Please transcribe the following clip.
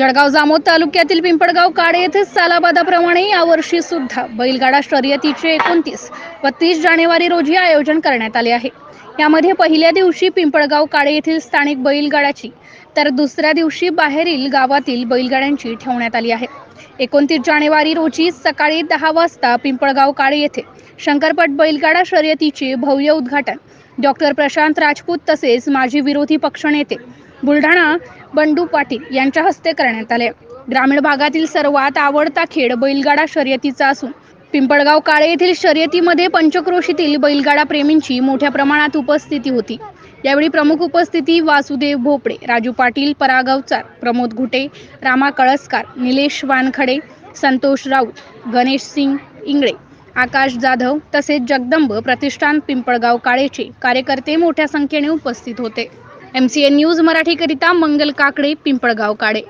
जळगाव जामोद तालुक्यातील पिंपळगाव काडे येथे सालाबादाप्रमाणे यावर्षी सुद्धा बैलगाडा शर्यतीचे एकोणतीस व तीस जानेवारी रोजी आयोजन करण्यात आले आहे. यामध्ये पहिल्या दिवशी पिंपळगाव काडे येथील स्थानिक बैलगाड्याची तर दुसऱ्या दिवशी बाहेरील गावातील बैलगाड्यांची ठेवण्यात आली आहे. एकोणतीस जानेवारी रोजी सकाळी दहा वाजता पिंपळगाव काळे येथे शंकरपट बैलगाडा शर्यतीचे भव्य उद्घाटन डॉक्टर प्रशांत राजपूत तसेच माजी विरोधी पक्षनेते बुलढाणा बंडू पाटील यांच्या हस्ते करण्यात आले. ग्रामीण भागातील सर्वात आवडता खेळ बैलगाडा शर्यतीचा असून पिंपळगाव काळे येथील शर्यतीमध्ये पंचक्रोशीतील बैलगाडा प्रेमींची मोठ्या प्रमाणात उपस्थिती होती. यावेळी प्रमुख उपस्थिती वासुदेव भोपळे राजू पाटील परागवचार प्रमोद घुटे रामा कळसकार निलेश वानखडे संतोष राऊत गणेश सिंग इंगळे. आकाश जाधव तसेच जगदंब प्रतिष्ठान पिंपळगाव काळेचे कार्यकर्ते मोठ्या संख्येने उपस्थित होते. एम सी एन न्यूज मराठीकरिता मंगल काकडे पिंपळगाव काळे